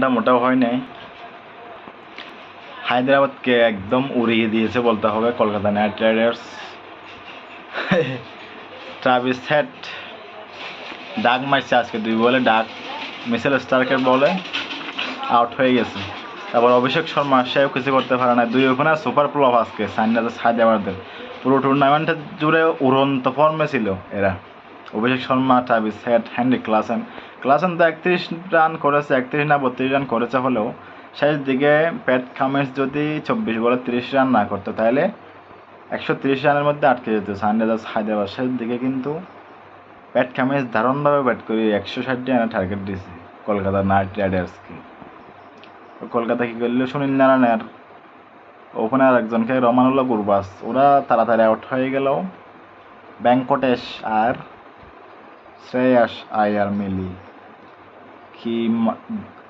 রানটা মোটাও হয় নাই। হায়দ্রাবাদকে একদম উড়িয়ে দিয়েছে বলতে হবে Kolkata knight riders. Travis Head duck মারছে আজকে দুই বলে, ডাক মিসেল স্টার্কের বলে। আউট হয়ে গেছে। তারপর অভিষেক শর্মা, সেও কিছু করতে পারে না দুই ওখানে সুপার প্লব আজকে, সানরাইজার্স হায়দ্রাবাদের। পুরো টুর্নামেন্টের জুড়ে উড়ন্ত ফর্মে ছিল এরা। অভিষেক শর্মা ট্রাভিস হেড হ্যান্ডি ক্লাসেন। ক্লাসেন তো একত্রিশ রান করেছে, একত্রিশ না বত্রিশ রান করেছে হলেও শেষ দিকে প্যাট কামিন্স যদি চব্বিশ বলে তিরিশ রান না করতো, তাহলে একশো তিরিশ রানের মধ্যে আটকে যেত সানরাইজার্স হায়দ্রাবাদ। শেষ দিকে কিন্তু প্যাট কামিন্স দারুণভাবে ব্যাট করে একশো ষাট রানের টার্গেট দিয়েছে কলকাতা নাইট রাইডার্সকে। কলকাতা কী করল? সুনীল নারায়ণের ওপেনার একজনকে রমানুল্লাহ গুরবাস। ওরা তাড়াতাড়ি আউট হয়ে গেল ব্যাংকটেশ আর শ্রেয়াস আয়ার মিলি। কি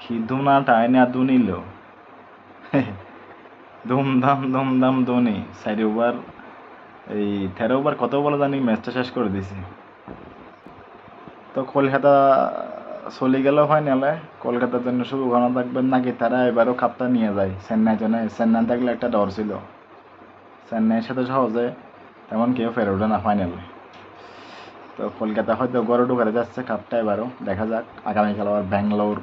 কি ধুনা টাইনা দুনিল? ধুমধাম ধুমধাম ধোনি চারি ওভার এই তেরো ওভার কত বলে জানি ম্যাচটা শেষ করে দিছি। তো কলকাতা চলে গেল ফাইনালে কলকাতার জন্য শুভকামনা থাকবেন। নাকি তারা এবারও কাপটা নিয়ে যায়? চেন্নাই জন্য, চেন্নাই থাকলে একটা ডর ছিল। চেন্নাইয়ের সাথে সহজে তেমন কেউ ফেরে ওঠে না ফাইনালে তো কলকাতা হয়তো গড়ে ঢুকাতে যাচ্ছে কাপটা এবারও। দেখা যাক আগামীকাল আবার ব্যাঙ্গালোর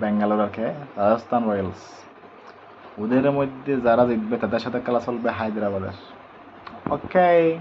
ব্যাঙ্গালোর আর খেয়ে রাজস্থান রয়্যালস। ওদের মধ্যে যারা জিতবে, তাদের সাথে খেলা চলবে হায়দ্রাবাদের। ওকে